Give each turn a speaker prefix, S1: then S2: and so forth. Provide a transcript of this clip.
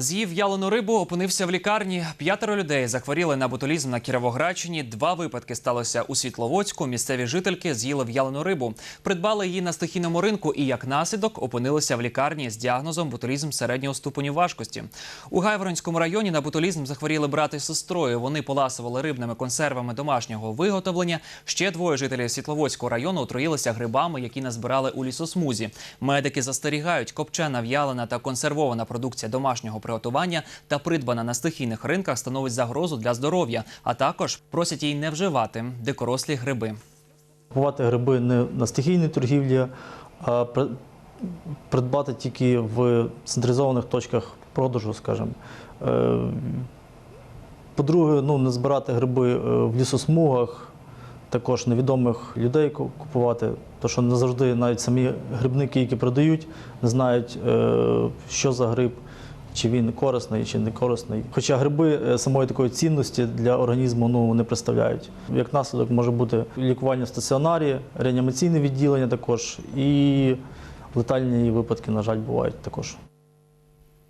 S1: З'їв в'ялену рибу, опинився в лікарні. П'ятеро людей захворіли на ботулізм на Кіровоградщині. Два випадки сталося у Світловодську. Місцеві жительки з'їли в'ялену рибу, придбали її на стихійному ринку і, як наслідок, опинилися в лікарні з діагнозом ботулізм середнього ступеню важкості. У Гайворонському районі на ботулізм захворіли брати з сестрою. Вони поласували рибними консервами домашнього виготовлення. Ще двоє жителів Світловодського району отруїлися грибами, які назбирали у лісосмузі. Медики застерігають, копчена, в'ялена та консервована продукція домашнього приготування та придбана на стихійних ринках становить загрозу для здоров'я, а також просять їй не вживати дикорослі гриби.
S2: Купувати гриби не на стихійній торгівлі, а придбати тільки в централізованих точках продажу, скажімо. Е, По-друге, ну, не збирати гриби е, в лісосмугах, також невідомих людей купувати, тому що не завжди навіть самі грибники, які продають, не знають, е, що за гриб, чи він корисний, чи не корисний. Хоча гриби е, самої такої цінності для організму ну, не представляють. Як наслідок може бути лікування в стаціонарі, реанімаційне відділення також і летальні випадки, на жаль, бувають також.